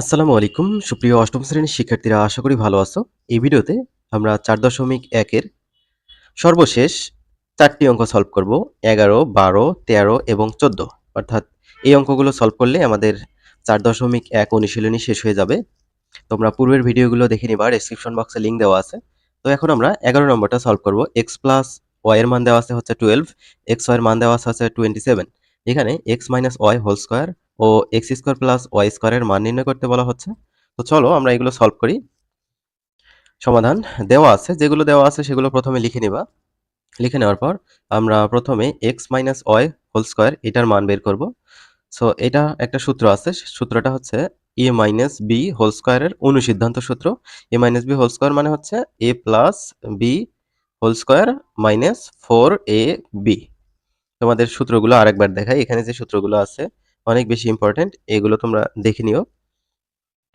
আসসালামু আলাইকুম। সুপ্রিয় অষ্টম শ্রেণির শিক্ষার্থীরা, আশা করি ভালো আছো। এই ভিডিওতে আমরা চার দশমিক একের সর্বশেষ চারটি অঙ্ক সলভ করব। এগারো, বারো, তেরো এবং চোদ্দ। অর্থাৎ এই অঙ্কগুলো সলভ করলে আমাদের চার দশমিক এক অনুশীলনী শেষ হয়ে যাবে। তোমরা পূর্বের ভিডিওগুলো দেখে নিবা ডেসক্রিপশন বক্সে লিঙ্ক দেওয়া আছে। তো এখন আমরা এগারো নম্বরটা সলভ করব। এক্স প্লাস ওয়াই এর মান দেওয়া আছে হচ্ছে টুয়েলভ এক্স ওয়াই এর মান দেওয়া আছে হচ্ছে টোয়েন্টি সেভেন এখানে x minus y whole square ও এক্স স্কোয়ার প্লাস ওয়াই স্কোয়ারের মান নির্ণয় করতে বলা হচ্ছে। তো চলো আমরা এগুলো সলভ করি। সমাধান দেওয়া আছে, যেগুলো দেওয়া আছে সেগুলো প্রথমে লিখে নিবা। লিখে নেওয়ার পর আমরা প্রথমে x minus y whole square এটার মান বের করব। সো এটা একটা সূত্র আছে, সূত্রটা হচ্ছে এ মাইনাস বি হোল স্কোয়ারের অনুসিদ্ধান্ত সূত্র। A minus b whole square মানে হচ্ছে a plus b whole square minus four a b তোমাদের সূত্রগুলো আরেকবার দেখাই, এখানে যে সূত্রগুলো আছে অনেক বেশি ইম্পর্টেন্ট এগুলো তোমরা দেখে নিও।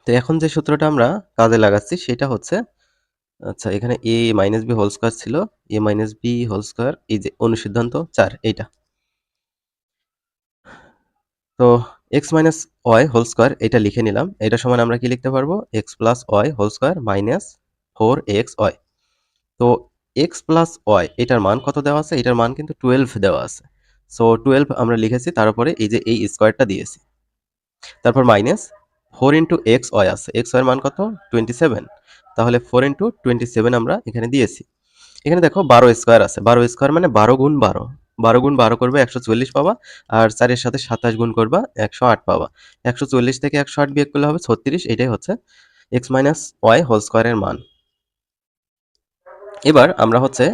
তো এখন যে সূত্রটা আমরা কাজে লাগাচ্ছি, সেটা হচ্ছে আচ্ছা এখানে a minus b whole square ছিল। A minus b whole square এই যে অনুসিদ্ধান্ত চার, এইটা। তো x minus y whole square এটা লিখে নিলাম। এটা সমান আমরা কি লিখতে পারব? X plus y whole square minus four x y তো এক্স প্লাস ওয়াই এটার মান কত দেওয়া আছে? এটার মান কিন্তু টুয়েলভ দেওয়া আছে। সো টুয়েলভ আমরা লিখেছি, তারপরে এই যে এই স্কোয়ারটা দিয়েছি। তারপর minus four into x y আছে। এক্স ওয়াইয়ের মান কত? টোয়েন্টি সেভেন তাহলে ফোর ইন্টু টোয়েন্টি সেভেন আমরা এখানে দিয়েছি। এখানে দেখো বারো স্কোয়ার আছে। বারো স্কোয়ার মানে বারো গুণ বারো। বারো গুণ বারো করবে একশো চল্লিশ পাবা আর চারের সাথে সাতাশ গুণ করবা একশো আট পাবা একশো চল্লিশ থেকে একশো আট বিয়োগ করলে হবে ছত্রিশ, এটাই হচ্ছে এক্স মাইনাস ওয়াই হোল স্কোয়ারের মান। এবার আমরা হচ্ছে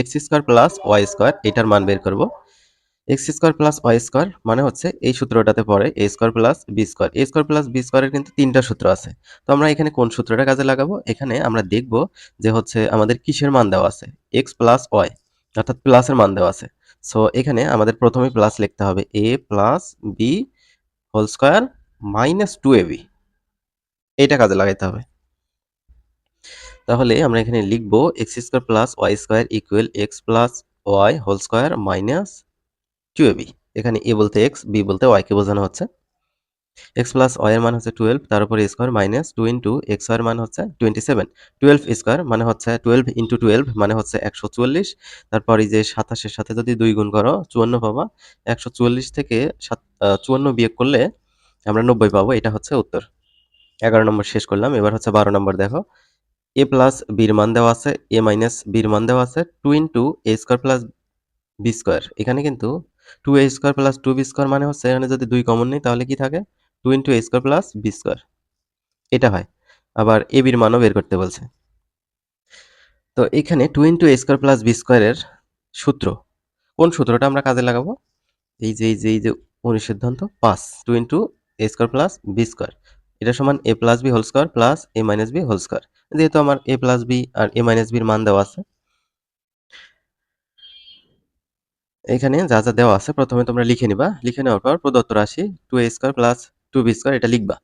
x square plus y square এটার মান বের করব। X square plus y square মানে হচ্ছে এই সূত্রটাতে পড়ে a square plus b square. A square plus b স্কোয়ারের কিন্তু তিনটা সূত্র আছে। তো আমরা এখানে কোন সূত্রটা কাজে লাগাবো? এখানে আমরা দেখব যে হচ্ছে আমাদের কিসের মান দেওয়া আছে? এক্স প্লাস ওয়াই, অর্থাৎ প্লাসের মান দেওয়া আছে। সো এখানে আমাদের প্রথমে প্লাস লিখতে হবে। A plus b whole square minus two a b. এটা কাজে লাগাইতে হবে। তাহলে আমরা এখানে লিখব x square plus y square equal x plus y whole square minus b এখানে এ বলতে এক্স বি বলতে ওয়াইকে বোঝানো হচ্ছে। এক্স প্লাস ওয়াই এর মান হচ্ছে টুয়েলভ তার উপরে square minus two into x war মান হচ্ছে টোয়েন্টি সেভেন টুয়েলভ স্কোয়ার মানে হচ্ছে টুয়েলভ ইন্টু টুয়েলভ মানে হচ্ছে একশো চুয়াল্লিশ। তারপর এই যে সাতাশের সাথে যদি দুই গুণ করো, চুয়ান্ন পাবা। একশো চুয়াল্লিশ থেকে সাত চুয়ান্ন বিয়োগ করলে আমরা নব্বই পাবো, এটা হচ্ছে উত্তর। এগারো নম্বর শেষ করলাম, এবার হচ্ছে বারো নম্বর দেখো। এ প্লাস বির মান দেওয়া আছে এ মাইনাস বির মান দেওয়া আছে two into a square plus b square এখানে কিন্তু two a square plus two b square মানে হচ্ছে এখানে যদি দুই কমন নেই, তাহলে কি থাকে? Two into a square plus b square এটা হয়। আবার এ বির মানও বের করতে বলছে। তো এখানে two into a square plus b স্কোয়ারের সূত্র। কোন সূত্রটা আমরা কাজে লাগাবো? এই যে এই যে এই যে অনুসিদ্ধান্ত পাঁচ two into a square plus b square এটা সমান a plus b whole square plus a minus b whole square যেহেতু আমার এ প্লাস বি আর এ মাইনাস বির মান দেওয়া আছে এখানে যা যা দেওয়া আছে প্রথমে তোমরা লিখে নিবা। লিখে নেওয়ার পর প্রদত্ত রাশি two a square plus two b square এটা লিখবা।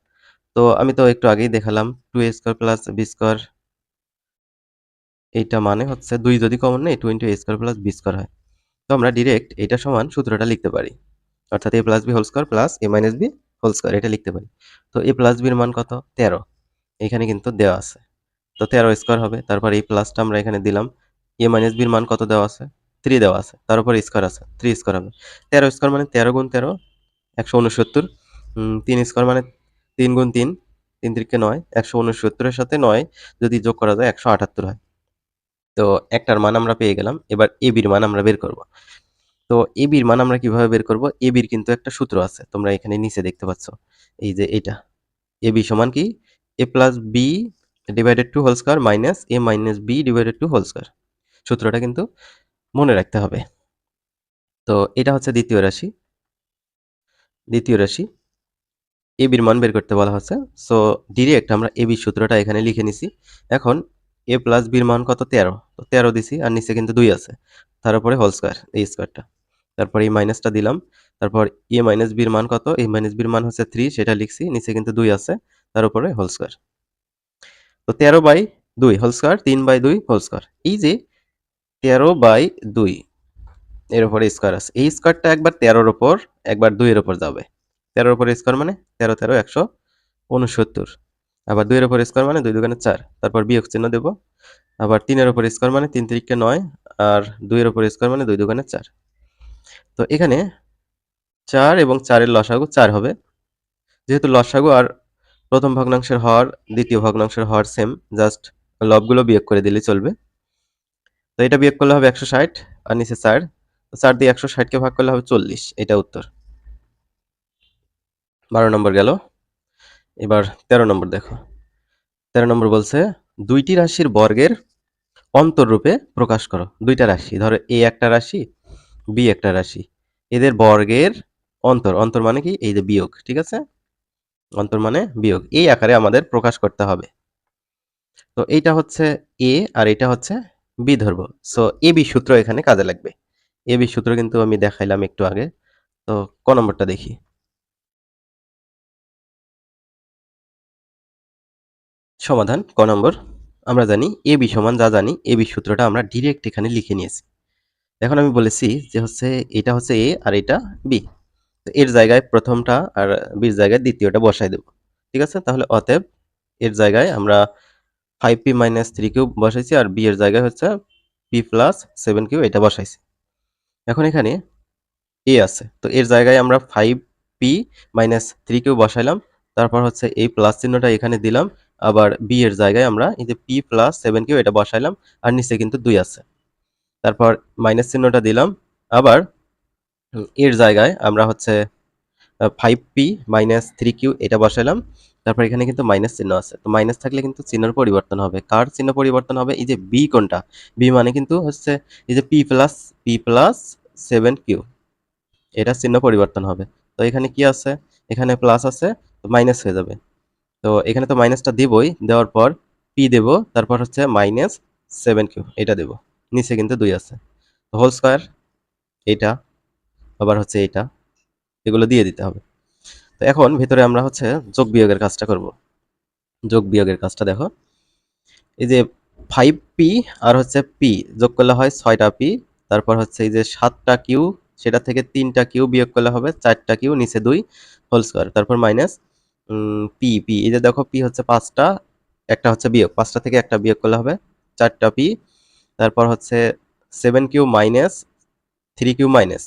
তো আমি তো একটু আগেই দেখালাম two a square plus b square এইটা মানে হচ্ছে দুই যদি কমন নেই two into a square plus b square হয়। তো আমরা ডিরেক্ট এটা সমান সূত্রটা লিখতে পারি। অর্থাৎ a plus b whole square plus a minus b whole square এটা লিখতে পারি। তো এ প্লাস বির মান কত? তেরো। এখানে কিন্তু দেওয়া আছে। তো তেরো স্কোয়ার হবে। তারপর এই প্লাসটা আমরা এখানে দিলাম। এ মাইনাস বির মান কত দেওয়া আছে? থ্রি দেওয়া আছে। তার উপর স্কোয়ার আছে। থ্রি স্কোয়ার হবে তেরো স্কোয়ার মানে তেরো গুণ তেরো, একশো উনসত্তর। তিন স্কোয়ার মানে তিন গুণ তিন তিন তিরিকে নয়, একশো উনসত্তরের সাথে নয় যদি যোগ করা যায় একশো আটাত্তর হয়। তো একটার মান আমরা পেয়ে গেলাম। এবার এ বির মান আমরা বের করব। তো এ বির মান আমরা কীভাবে বের করব? এ বির কিন্তু একটা সূত্র আছে। তোমরা এখানে নিচে দেখতে পাচ্ছ। এই যে এটা। এ বি সমান কি? A plus b divided two whole square minus a minus b divided two whole square সূত্রটা কিন্তু মনে রাখতে হবে। তো এটা হচ্ছে দ্বিতীয় রাশি। দ্বিতীয় রাশি, এ বির মান বের করতে বলা হচ্ছে। সো ডিরেক্ট আমরা এ বির সূত্রটা এখানে লিখে নিছি। এখন এ প্লাস বির মান কত? তেরো। তো তেরো দিছি আর নিচে কিন্তু দুই আছে। তার উপরে হোল স্কোয়ার এই স্কোয়ারটা তারপর এই মাইনাসটা দিলাম। তারপর এ মাইনাস বির মান কত? এই মাইনাস বির মান হচ্ছে থ্রি সেটা লিখছি। নিচে কিন্তু দুই আছে। তার উপরে হোল স্কোয়ার তো তেরো বাই দুই হোল স্কোয়ার তিন বাই দুই হোল স্কোয়ার এই যে তেরো বাই দুই। এর উপরে স্কোয়ার আছে। এই স্কোয়ারটা একবার তেরোর ওপর একবার দুইয়ের ওপর যাবে। তেরোর উপরে স্কোয়ার মানে তেরো তেরো, একশো উনসত্তর। আবার দুইয়ের ওপর স্কোয়ার মানে দুই দোকানে চার। তারপর বিয়োগ চিহ্ন দেব। আবার তিনের ওপর স্কোয়ার মানে তিন তিরিককে নয়, আর দুইয়ের ওপর স্কোয়ার মানে দুই দোকানে চার। তো এখানে চার এবং চারের লসাগু চার হবে। যেহেতু লসাগু আর প্রথম ভগ্নাংশের হর, দ্বিতীয় ভগ্নাংশের হর সেম জাস্ট লবগুলো বিয়োগ করে দিলে চলবে। তো এটা বিয়োগ করলে হবে একশো ষাট আর নিচে চার। চার দিয়ে একশো ষাটকে ভাগ করলে হবে চল্লিশ। এটা উত্তর। বারো নম্বর গেল। এবার তেরো নম্বর দেখো। তেরো নম্বর বলছে, দুইটি রাশির বর্গের অন্তররূপে প্রকাশ করো। দুইটা রাশি, ধরো এ একটা রাশি, বি একটা রাশি। এদের বর্গের অন্তর অন্তর মানে কি? এই যে বিয়োগ, ঠিক আছে? অন্তর মানে বিয়োগ। এই আকারে আমাদের প্রকাশ করতে হবে। তো এইটা হচ্ছে এ আর এটা হচ্ছে বি ধরবো সো এ বি সূত্র এখানে কাজে লাগবে। এ বি সূত্র কিন্তু আমি দেখাইলাম একটু আগে। তো, ক নম্বরটা দেখি। সমাধান, ক নম্বর। আমরা জানি এ বি সমান যা জানি, এ বি সূত্রটা আমরা ডিরেক্ট এখানে লিখে নিয়েছি। এখন আমি বলেছি যে হচ্ছে এটা হচ্ছে এ আর এটা বি। তো, এর জায়গায় প্রথমটা আর বির জায়গায় দ্বিতীয়টা বসাই দেব। ঠিক আছে? তাহলে অতএব এর জায়গায় আমরা five p minus three cube বসাইছি আর বি এর জায়গায় হচ্ছে পি প্লাস সেভেন কিউব এটা বসাইছি। এখন এখানে এ আছে, তো এর জায়গায় আমরা five p minus three cube বসাইলাম, তারপর হচ্ছে এই প্লাস চিহ্নটা এখানে দিলাম, আবার বি এর জায়গায় আমরা এই যে পি প্লাস সেভেন কিউব এটা বসাইলাম, আর নিচে কিন্তু দুই আছে। তারপর মাইনাস চিহ্নটা দিলাম, আবার এর জায়গায় আমরা হচ্ছে five p minus three q এটা বসাইলাম তারপর এখানে কিন্তু মাইনাস চিহ্ন আছে। তো মাইনাস থাকলে কিন্তু চিহ্নের পরিবর্তন হবে। কার চিহ্ন পরিবর্তন হবে? এই যে বি কোনটা? বি মানে কিন্তু হচ্ছে এই যে p plus p plus seven q এটা চিহ্ন পরিবর্তন হবে। তো এখানে কি আছে? এখানে প্লাস আছে মাইনাস হয়ে যাবে। তো এখানে তো মাইনাসটা দেবই। দেওয়ার পর পি দেব, তারপর হচ্ছে মাইনাস সেভেন কিউ এটা দেব। নিচে কিন্তু দুই আছে। হোল স্কোয়ার এইটা, আবার হচ্ছে এইটা। এগুলো দিয়ে দিতে হবে। তো এখন ভিতরে আমরা হচ্ছে যোগ বিয়োগের কাজটা করব। যোগ বিয়োগের কাজটা দেখো। এই যে ফাইভ পি আর হচ্ছে পি যোগ করলে হয় ছয়টা পি তারপর হচ্ছে এই যে সাতটা কিউ সেটা থেকে তিনটা কিউ বিয়োগ করলে হবে চারটা কিউ নিচে দুই হোল স্কোয়ার তারপর মাইনাস পি পি এই যে দেখো পি হচ্ছে পাঁচটা, একটা হচ্ছে বিয়োগ, পাঁচটা থেকে একটা বিয়োগ করলে হবে চারটা পি তারপর হচ্ছে seven q minus three q minus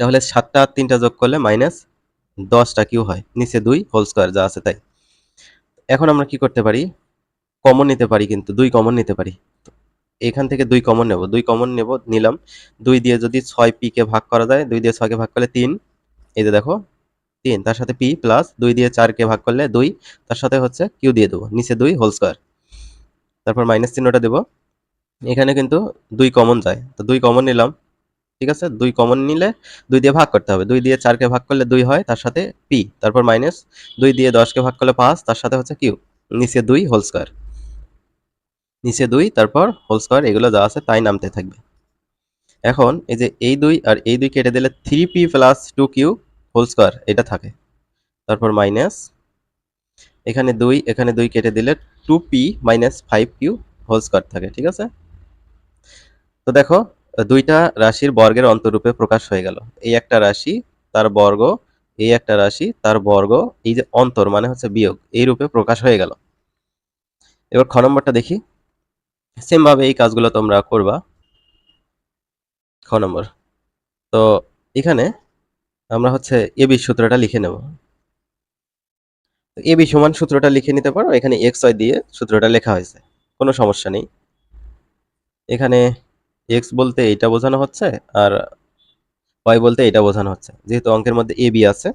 তাহলে সাতটা আর তিনটা যোগ করলে মাইনাস দশটা কিউ হয়, নিচে দুই হোল স্কোয়ার যা আছে তাই। এখন আমরা কি করতে পারি? কমন নিতে পারি কিন্তু, দুই কমন নিতে পারি। এখান থেকে দুই কমন নেব, দুই কমন নেব, নিলাম। দুই দিয়ে যদি ছয় পি কে ভাগ করা যায়, দুই দিয়ে ছয়কে ভাগ করলে তিন। এই যে দেখো, তিন, তার সাথে পি প্লাস দুই দিয়ে চারকে ভাগ করলে দুই, তার সাথে হচ্ছে কিউ দিয়ে দেবো, নিচে দুই হোল স্কোয়ার তারপর মাইনাস চিহ্নটা দেবো। এখানে কিন্তু দুই কমন যায়। তো দুই কমন নিলাম। ঠিক আছে? দুই কমন নিলে দুই দিয়ে ভাগ করতে হবে। দুই দিয়ে চারকে ভাগ করলে দুই হয়, তার সাথে পি তারপর মাইনাস দুই দিয়ে দশকে ভাগ করলে পাঁচ, তার সাথে হচ্ছে কিউ নিচে দুই হোল স্কোয়ার নিচে দুই, তারপর হোল স্কোয়ার এগুলো যা আছে তাই নামতে থাকবে। এখন এই যে এই দুই আর এই দুই কেটে দিলে three p plus two q whole square এটা থাকে। তারপর মাইনাস এখানে দুই এখানে দুই কেটে দিলে two p minus five q whole square থাকে, ঠিক আছে? তো দেখো দুইটা রাশির বর্গের অন্তরূপে প্রকাশ হয়ে গেল। এই একটা রাশি, তার বর্গ এই একটা রাশি, তার বর্গ, এই যে অন্তর মানে হচ্ছে বিয়োগ, এই রূপে প্রকাশ হয়ে গেল। এবার খ নম্বরটা দেখি। সেম ভাবে এই কাজগুলো তোমরা করবা। খ নম্বর। তো এখানে আমরা হচ্ছে এবি সূত্রটা লিখে নেব। এবি সমান সূত্রটা লিখে নিতে পারো, এখানে এক্স ওয়াই দিয়ে সূত্রটা লেখা হয়েছে। কোনো সমস্যা নেই। এখানে এক্স বলতে এইটা বোঝানো হচ্ছে আর ওয়াই বলতে এটা বোঝানো হচ্ছে। যেহেতু অঙ্কের মধ্যে এ বি আছে,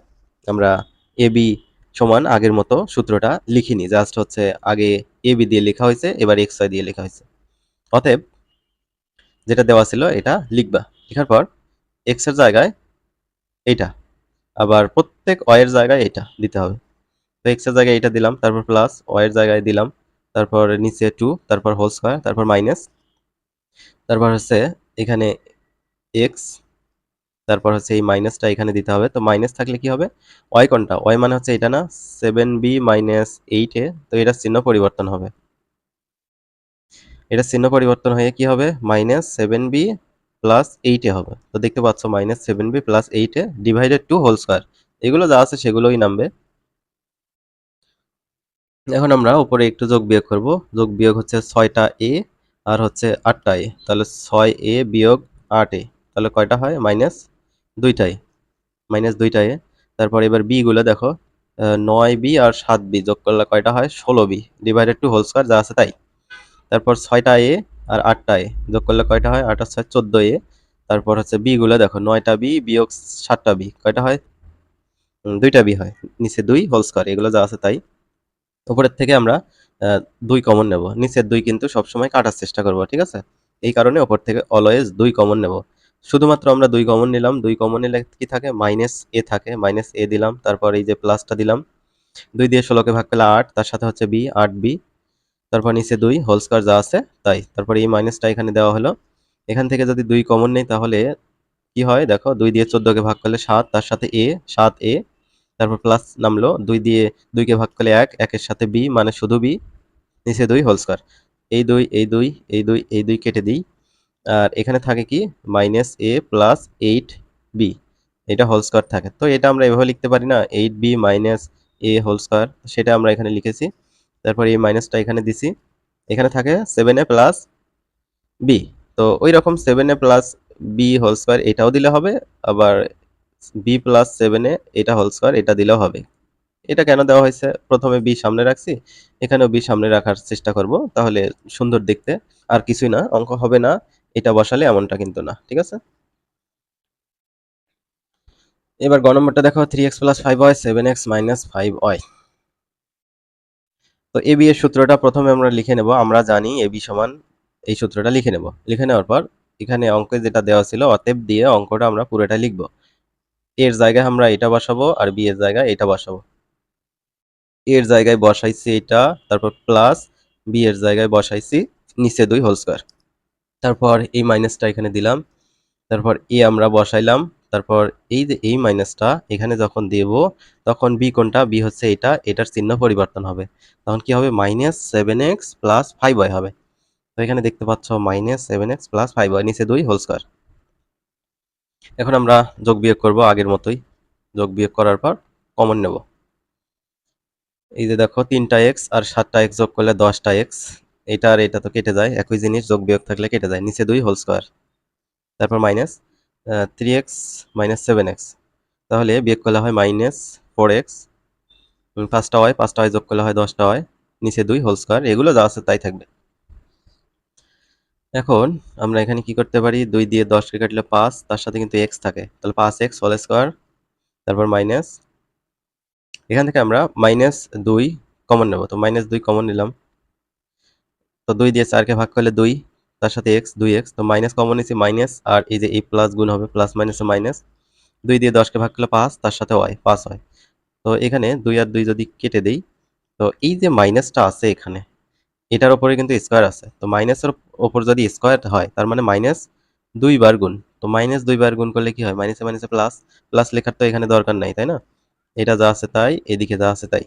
আমরা এ বি সমান আগের মতো সূত্রটা লিখিনি জাস্ট হচ্ছে আগে এ বি দিয়ে লেখা হয়েছে, এবার এক্স ওয়াই দিয়ে লেখা হয়েছে। অতএব যেটা দেওয়া ছিল এটা লিখবা। লেখার পর এক্সের জায়গায় এইটা, আবার প্রত্যেক ওয়ের জায়গায় এটা দিতে হবে। তো এক্সের জায়গায় এটা দিলাম, তারপর প্লাস ওয়ের জায়গায় দিলাম, তারপর নিচে টু তারপর হোল স্কোয়ার তারপর মাইনাস তারপর হচ্ছে এখানে এক্স তারপর হচ্ছে এই মাইনাসটা এখানে দিতে হবে। তো মাইনাস থাকলে কি হবে? ওয়াই কোনটা? ওয়াই মানে হচ্ছে এটা না? সেভেন বি মাইনাস এইটে তো এটা চিহ্ন পরিবর্তন হবে। এটা চিহ্ন পরিবর্তন হয়ে কি হবে? মাইনাস সেভেন বি প্লাস এইটে হবে। তো দেখতে পাচ্ছ minus seven b plus eight divided two whole square এগুলো যা আছে সেগুলোই নামবে। এখন আমরা উপরে একটু যোগ বিয়োগ করব। যোগ বিয়োগ হচ্ছে ছয়টা এ আর হচ্ছে আটটা এ তাহলে ছয় এ বিয়োগ আট এ, তাহলে কয়টা হয়? মাইনাস দুইটাই মাইনাস দুইটা এ। তারপর এবার বি গুলো দেখো নয় বি আর সাত বি যোগ করলে কয়টা হয়? ষোলো b divided two whole square যা আছে তাই। তারপর ছয়টা এ আর আটটা এ যোগ করলে কয়টা হয়? আট ছয়, চোদ্দ এ। তারপর হচ্ছে বি গুলো দেখো, নয়টা বি বিয়োগ সাতটা বি, কয়টা হয়? দুইটা বি হয়, নিচে দুই হোল স্কোয়ার এগুলো যা আছে তাই। উপরের থেকে আমরা দুই কমন নেব। নিচের দুই কিন্তু সবসময় কাটার চেষ্টা করব, ঠিক আছে? এই কারণে ওপর থেকে অলওয়েজ দুই কমন নেব। শুধুমাত্র আমরা দুই কমন নিলাম, দুই কমন নিলে কি থাকে? মাইনাস এ থাকে মাইনাস এ দিলাম, তারপর এই যে প্লাসটা দিলাম, দুই দিয়ে ষোলোকে ভাগ করলে আট, তার সাথে হচ্ছে বি আট বি তারপর নিচে দুই হোল স্কোয়ার যা আছে, তাই। তারপর এই মাইনাসটা এখানে দেওয়া হলো। এখান থেকে যদি দুই কমন নেই, তাহলে কি হয়? দেখো, দুই দিয়ে চোদ্দোকে ভাগ করলে সাত, তার সাথে এ সাত এ তারপর প্লাস নামলো, দুই দিয়ে দুইকে ভাগ করলে এক, একের সাথে বি মানে শুধু বি নিচে দুই হোল স্কোয়ার এই দুই এই দুই এই দুই এই দুই কেটে দিই। আর এখানে থাকে কি? Minus a plus eight b এটা হোল স্কোয়ার থাকে। তো এটা আমরা এভাবে লিখতে পারি না eight b minus a whole square সেটা আমরা এখানে লিখেছি। তারপর এই মাইনাসটা এখানে দিছি। এখানে থাকে সেভেন এ প্লাস বি তো ওই রকম seven a plus b whole square এটাও দিলে হবে, আবার বি প্লাস সেভেনে এটা হোল স্কোয়ার এটা দিলেও হবে। এটা কেন দেওয়া হয়েছে? প্রথমে বি সামনে রাখছি, এখানেও বি সামনে রাখার চেষ্টা করব, তাহলে সুন্দর দেখতে। আর কিছুই না, অঙ্ক হবে না, এটা বসালে এমনটা কিন্তু না, ঠিক আছে? এবার গ নম্বরটা দেখো three x plus five y seven x minus five y তো এ বি এর সূত্রটা প্রথমে আমরা লিখে নেব, আমরা জানি এ বি সমান এই সূত্রটা লিখে নেব। লিখে নেওয়ার পর এখানে অঙ্কে যেটা দেওয়া ছিল, অতএব দিয়ে অঙ্কটা আমরা পুরোটা লিখব। এর জায়গায় আমরা এটা বসাবো আর বি এর জায়গায় এটা বসাবো। এর জায়গায় বসাইছি এটা, তারপর প্লাস বি এর জায়গায় বসাইছি, নিচে দুই হোল স্কোয়ার তারপর এই মাইনাসটা এখানে দিলাম, তারপর এ আমরা বসাইলাম, তারপর এই যে এই মাইনাসটা এখানে যখন দেব, তখন বি কোনটা? বি হচ্ছে এটা, এটার চিহ্ন পরিবর্তন হবে। তখন কি হবে? Minus seven x plus five হবে। তো এখানে দেখতে পাচ্ছ minus seven x plus five নিচে দুই হোল স্কোয়ার এখন আমরা যোগ বিয়োগ করব আগের মতোই। যোগ বিয়োগ করার পর কমন নেব। এই যে দেখো, তিনটা এক্স আর সাতটা এক্স যোগ করলে দশটা এক্স এটা আর এটা তো কেটে যায়, একই জিনিস, যোগ বিয়োগ থাকলে কেটে যায়। নিচে দুই হোল স্কোয়ার তারপর minus three x minus seven x তাহলে বিয়োগ করলে হয় মাইনাস ফোর এক্স পাঁচটা হয় পাঁচটা হয় যোগ করলে হয় দশটা হয় নিচে দুই হোল স্কোয়ার এগুলো যা আছে তাই থাকবে। এখন আমরা এখানে কি করতে পারি? দুই দিয়ে দশকে কাটলে পাঁচ, তার সাথে কিন্তু এক্স থাকে। তাহলে পাঁচ এক্স হোল স্কোয়ার তারপর মাইনাস এখান থেকে আমরা মাইনাস দুই কমন নেব। তো মাইনাস দুই কমন নিলাম। তো দুই দিয়ে চারকে ভাগ করলে দুই, তার সাথে এক্স দুই এক্স তো মাইনাস কমন নিচ্ছি মাইনাস আর এই যে এই প্লাস গুণ হবে প্লাস মাইনাসে মাইনাস দুই দিয়ে দশকে ভাগ করলে পাঁচ, তার সাথে ওয়াই পাঁচ হয়। তো এখানে দুই আর দুই যদি কেটে দেই, তো এই যে মাইনাসটা আছে এখানে এটার ওপরে কিন্তু স্কোয়ার আছে। তো মাইনাসের ওপর যদি স্কোয়ার হয়, তার মানে মাইনাস দুইবার গুণ। তো মাইনাস দুইবার গুণ করলে কি হয়? মাইনাসে মাইনাসে প্লাস প্লাস লেখার তো এখানে দরকার নাই, তাই না? এটা যা আছে তাই, এদিকে যা আছে তাই।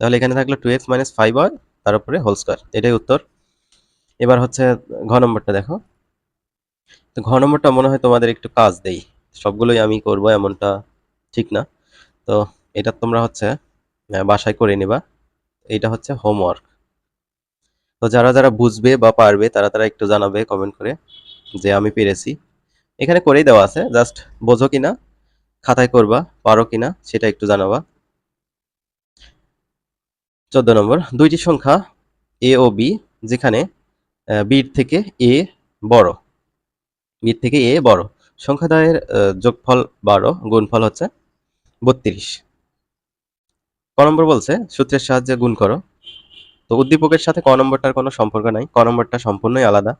তাহলে এখানে থাকল টু এক্স মাইনাস ফাইভ হয় তার উপরে হোল স্কোয়ার এটাই উত্তর। এবার হচ্ছে ঘ নম্বরটা দেখো। তো ঘ নম্বরটা মনে হয় তোমাদের একটু কাজ দেই। সবগুলোই আমি করব, এমনটা ঠিক না। তো এটা তোমরা হচ্ছে বাসায় করে নিবা। এটা হচ্ছে হোমওয়ার্ক তো যারা যারা বুঝবে বা পারবে, তারা তারা একটু জানাবে কমেন্ট করে যে আমি পেরেছি। এখানে করেই দেওয়া আছে জাস্ট বোঝো কিনা, খাতায় করবা, পারো কিনা, সেটা একটু জানাবা। চোদ্দ নম্বর, দুইটি সংখ্যা এ ও বি যেখানে বির থেকে এ বড়। বির থেকে এ বড়। সংখ্যাদ্বয়ের যোগফল বারো, গুণফল হচ্ছে বত্রিশ। ক নম্বর বলছে, সূত্রের সাহায্যে গুণ করো। তো উদ্দীপকের সাথে ক নম্বরটার কোনো সম্পর্ক নাই। ক নম্বরটা সম্পূর্ণই আলাদা।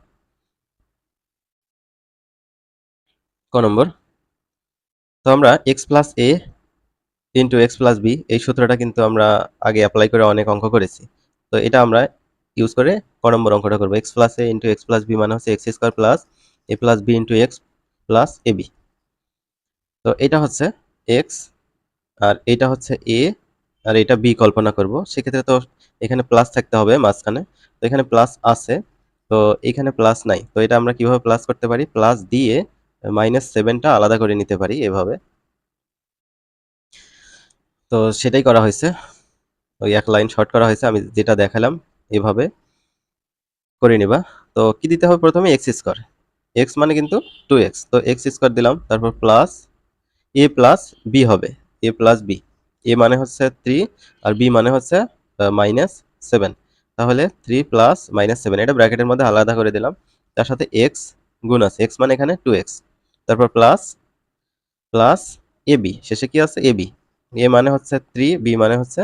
ক নম্বর। তো আমরা x plus a into x plus b এই সূত্রটা কিন্তু আমরা আগে অ্যাপ্লাই করে অনেক অঙ্ক করেছি। তো এটা আমরা ইউজ করে ক নম্বর অঙ্কটা করব। X plus a into x plus b মানে হচ্ছে x square plus a plus b into x plus a b তো এটা হচ্ছে এক্স আর এটা হচ্ছে এ আর এটা বি কল্পনা করব। সেক্ষেত্রে তো এখানে প্লাস থাকতে হবে মাঝখানে। তো এখানে প্লাস আছে। তো এখানে প্লাস নাই। তো এটা আমরা কীভাবে প্লাস করতে পারি? প্লাস দিয়ে মাইনাস সেভেনটা আলাদা করে নিতে পারি এভাবে। তো সেটাই করা হয়েছে। ওই এক লাইন শর্ট করা হয়েছে। আমি যেটা দেখালাম এভাবে করে নিবা। তো কি দিতে হবে প্রথমে? এক্স স্কোয়ার এক্স মানে কিন্তু টু এক্স তো এক্স স্কোয়ার দিলাম। তারপর প্লাস এ প্লাস বি হবে। এ প্লাস বি এ মানে হচ্ছে থ্রি আর বি মানে হচ্ছে মাইনাস সেভেন তাহলে থ্রি প্লাস মাইনাস সেভেন এটা ব্র্যাকেটের মধ্যে আলাদা করে দিলাম। তার সাথে এক্স গুণ আছে এক্স মানে এখানে টু এক্স তারপর প্লাস প্লাস এ বি শেষে কি আছে? এ বি এ মানে হচ্ছে থ্রি বি মানে হচ্ছে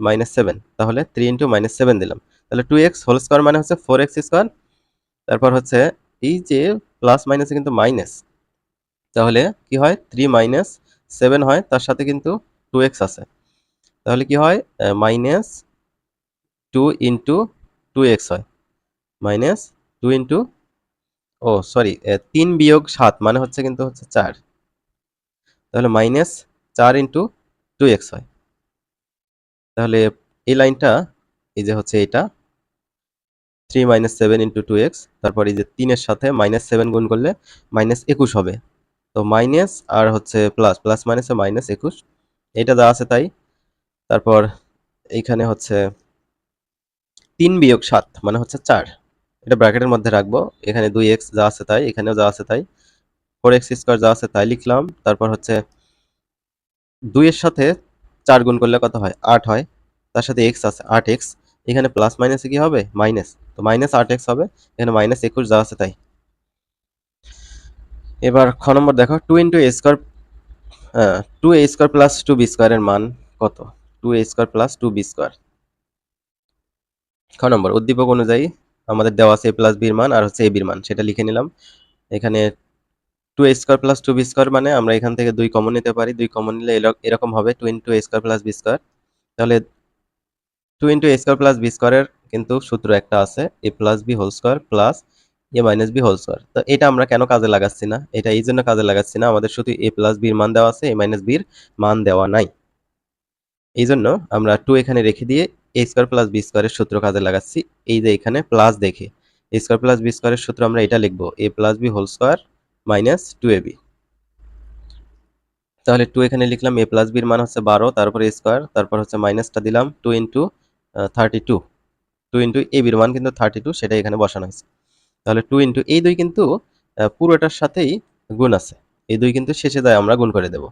মাইনাস সেভেন তাহলে থ্রি ইন্টু মাইনাস সেভেন দিলাম। তাহলে টু এক্স হোল স্কোয়ার মানে হচ্ছে ফোর এক্স স্কোয়ার তারপর হচ্ছে এই যে প্লাস মাইনাসে কিন্তু মাইনাস তাহলে কি হয়? থ্রি মাইনাস সেভেন হয়, তার সাথে কিন্তু টু এক্স আছে। তাহলে কি হয়? Minus two into two x হয়। মাইনাস টু ইন্টু ও সরি তিন বিয়োগ সাত মানে হচ্ছে কিন্তু হচ্ছে চার। তাহলে মাইনাস চার ইন্টু টু এক্স হয়। তাহলে এই লাইনটা, এই যে হচ্ছে এটা three minus seven into two x তারপর এই যে তিনের সাথে মাইনাস সেভেন গুণ করলে মাইনাস একুশ হবে। তো মাইনাস আর হচ্ছে প্লাস প্লাস মাইনাসে মাইনাস একুশ। এটা দেওয়া আছে তাই। তারপর এইখানে হচ্ছে তিন বিয়োগ সাত মানে হচ্ছে চার। এটা ব্র্যাকেটের মধ্যে রাখব। এখানে দুই এক্স যা আছে তাই, এখানেও যা আছে তাই। ফোর এক্স স্কোয়ার যা আছে তাই লিখলাম। তারপর হচ্ছে দুইয়ের সাথে চার গুণ করলে কত হয়? আট হয়। তার সাথে এক্স আছে, আট এক্স। এখানে প্লাস মাইনাসে কি হবে? মাইনাস। তো মাইনাস আট এক্স হবে। এখানে মাইনাস একুশ যা আছে তাই। এবার খ নম্বর দেখো। Two into a square two a square plus two b স্কোয়ারের মান কত? Two a square plus two b square খ নম্বর, উদ্দীপক অনুযায়ী আমাদের দেওয়া আছে এ প্লাস বির মান আর হচ্ছে এ বির মান, সেটা লিখে নিলাম। এখানে two a square plus two b square মানে আমরা এখান থেকে দুই কমন নিতে পারি, দুই কমন নিলে এরকম হবে two into a square plus b square তাহলে two into a square plus b স্কোয়ারের কিন্তু সূত্র একটা আছে a plus b whole square plus a minus b whole square তো এটা আমরা কেন কাজে লাগাচ্ছি না? এটা এই জন্য কাজে লাগাচ্ছি না। আমাদের শুধু এ প্লাস বির মান দেওয়া আছে এ মাইনাস বির মান দেওয়া নাই। এই জন্য আমরা টু এখানে রেখে দিয়ে এ স্কোয়ার প্লাস বি স্কোয়ারের সূত্র কাজে লাগাচ্ছি। এই যে এখানে প্লাস দেখে। এ স্কোয়ার প্লাস বি স্কোয়ারের সূত্র আমরা এটা লিখব। A plus b whole square minus two a b তাহলে টু এখানে লিখলাম এ প্লাস বির মান হচ্ছে বারো, তারপর স্কোয়ার তারপর হচ্ছে মাইনাসটা দিলাম two into thirty two two into a বির মান কিন্তু থার্টি টু সেটা এখানে বসানো হয়েছে। তাহলে টু ইন্টু এই দুই কিন্তু পুরোটার সাথেই গুণ আছে। এই দুই কিন্তু শেষে দেয় আমরা গুণ করে দেব।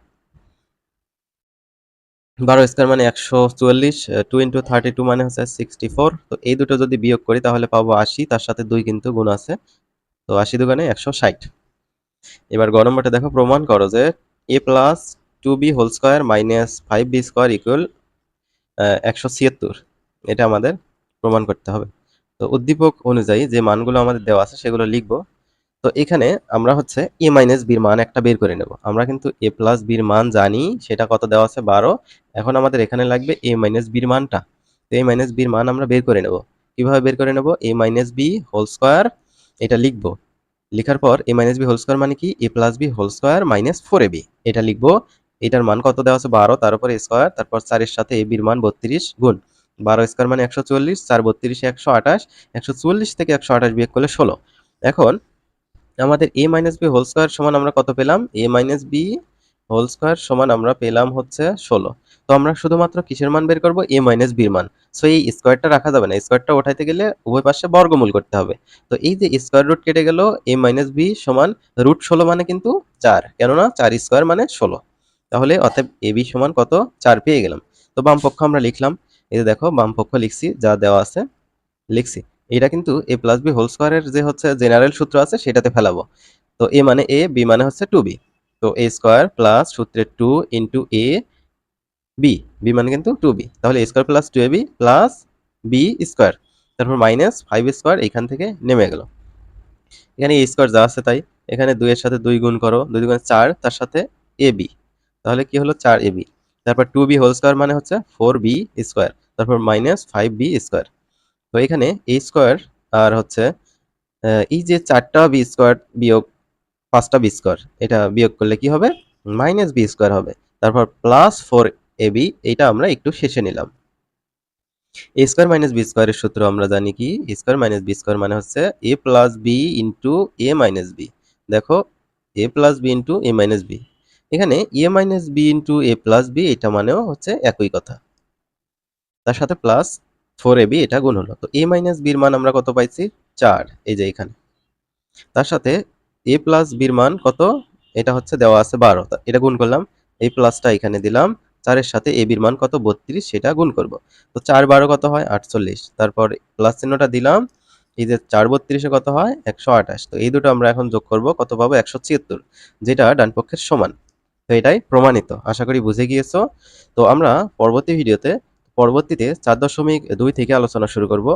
বারো স্কোয়ার মানে একশো চুয়াল্লিশ টু ইন্টু থার্টি টু মানে হচ্ছে সিক্সটি ফোর তো এই দুটো যদি বিয়োগ করি, তাহলে পাবো আশি, তার সাথে দুই কিন্তু গুণ আছে। তো আশি দোকানে একশো ষাট। এবার গ নম্বরটা দেখো, প্রমাণ করো যে a plus two b whole square minus five b square equal একশো ছিয়াত্তর। এটা আমাদের প্রমাণ করতে হবে। তো উদ্দীপক অনুযায়ী যে মানগুলো আমাদের দেওয়া আছে সেগুলো লিখব। তো এখানে আমরা হচ্ছে এ মাইনাস বির মান একটা বের করে নেব। আমরা কিন্তু এ প্লাস বির মান জানি, সেটা কত দেওয়া আছে? বারো। এখন আমাদের এখানে লাগবে এ মাইনাস বির মানটা। তো এ মাইনাস বির মান আমরা বের করে নেব। কীভাবে বের করে নেব? A minus b whole square এটা লিখব। লেখার পর a minus b whole square মানে কি? A plus b whole square minus four a b এটা লিখব। এটার মান কত দেওয়া আছে? বারো। তার উপরে স্কোয়ার তারপর চারের সাথে এ বির মান বত্রিশ গুণ। বারো স্কোয়ার মানে একশো চল্লিশ, চার বত্রিশে একশো আঠাশ, একশো চল্লিশ থেকে একশো আঠাশ বিয়োগ করলে ষোলো। এখন আমাদের a minus b whole square সমান আমরা কত পেলাম? A minus b whole square সমান আমরা পেলাম হচ্ছে ষোলো। তো আমরা শুধুমাত্র কিসের মান বের করব? এ মাইনাস বির মান। সো এই স্কোয়ারটা রাখা যাবে না। স্কোয়ারটা ওঠাইতে গেলে উভয় পাশে বর্গমূল করতে হবে। তো এই যে স্কোয়ার রুট কেটে গেল এ মাইনাস বি সমান রুট ষোলো মানে কিন্তু চার, কেননা চার স্কোয়ার মানে ষোলো। তাহলে অতএব এ বি সমান কত? চার পেয়ে গেলাম। তো বাম পক্ষ আমরা লিখলাম এই যে দেখো, বাম পক্ষ লিখছি, যা দেওয়া আছে, লিখছি। এটা কিন্তু এ প্লাস বি হোল স্কোয়ারের যে হচ্ছে জেনারেল সূত্র আছে, সেটাতে ফেলাবো। তো এ মানে এ বি মানে হচ্ছে টু বি তো এ স্কোয়ার প্লাস সূত্রের two into a b b মানে কিন্তু টু বি তাহলে a square plus two a b plus b square তারপর মাইনাস ফাইভ স্কোয়ার এখান থেকে নেমে গেল। এখানে এ স্কোয়ার যা আছে তাই। এখানে দুইয়ের সাথে দুই গুণ করো, দুই গুণ চার, তার সাথে এ বি তাহলে কি হলো? চার এ বি তারপর টু বি হোল স্কোয়ার মানে হচ্ছে ফোর বি স্কোয়ার তারপর মাইনাস ফাইভ বি স্কোয়ার তো এখানে এ স্কোয়ার আর হচ্ছে এই যে চারটা বি স্কোয়ার বিয়োগ পাঁচটা বি স্কোয়ার এটা বিয়োগ করলে কি হবে? মাইনাস বি স্কোয়ার হবে। তারপর প্লাস ফোর এ বি এইটা আমরা একটু শেষে নিলাম। এ স্কোয়ার মাইনাস বি স্কোয়ারের সূত্র আমরা জানি কি? A square minus b square মানে হচ্ছে a plus b into a minus b দেখো a plus b into a minus b এখানে a minus b into a plus b, এটা মানেও হচ্ছে একই কথা। তার সাথে প্লাস ফোর এ বি, এটা গুণ হলো। তো এ মাইনাস বির মান আমরা কত পাইছি? চার, এই যে এখানে। তার সাথে এ প্লাস বির মান কত? এটা হচ্ছে দেওয়া আছে বারো। এটা গুণ করলাম। এই প্লাসটা এখানে দিলাম। চারের সাথে এ বির মান কত? বত্রিশ, সেটা গুণ করব। তো চার বারো কত হয়? আটচল্লিশ। তারপর প্লাস চিহ্নটা দিলাম। এই যে চার বত্রিশে কত হয়? একশো আঠাশ। তো এই দুটো আমরা এখন যোগ করব। কত পাবো? একশো ছিয়াত্তর, যেটা ডান পক্ষের সমান। তো এটাই প্রমাণিত। আশা করি বুঝে গিয়েছো। তো আমরা পরবর্তী ভিডিওতে, পরবর্তীতে চার দশমিক দুই থেকে আলোচনা শুরু করব।